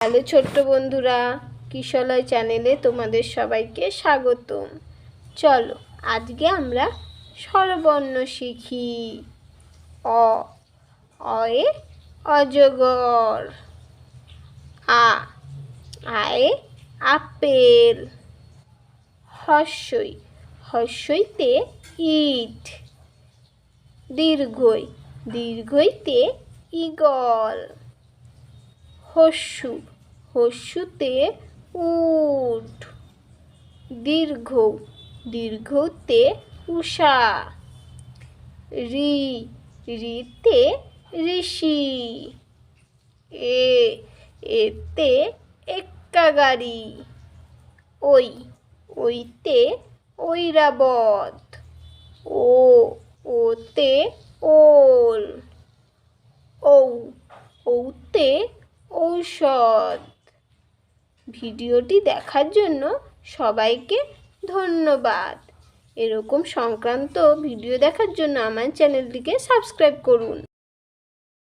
Hello ছোট্ট বন্ধুরা, কিশলয় চ্যানেলে তোমাদের সবাইকে স্বাগতম। চলো, আজকে আমরা স্বরবর্ণ শিখি। অ, অয়ে, অজগর। আ, আয়ে, আপেল। হর্ষই হর্ষইতে ইট। দীর্ঘই, দীর্ঘইতে ইগল। হস্যু হস্যুতে উঠ। দীর্ঘ দীর্ঘতে উষা। রি, রিতে ঋষি। এ, এতে এক্কা গাড়ি ওই, ওইতে ঐরাবত। ও, ওতে ওল। ঔ, ঔতে ঔষধ। ভিডিওটি দেখার জন্য সবাইকে ধন্যবাদ। এরকম সংক্রান্ত ভিডিও দেখার জন্য আমার চ্যানেলটিকে সাবস্ক্রাইব করুন।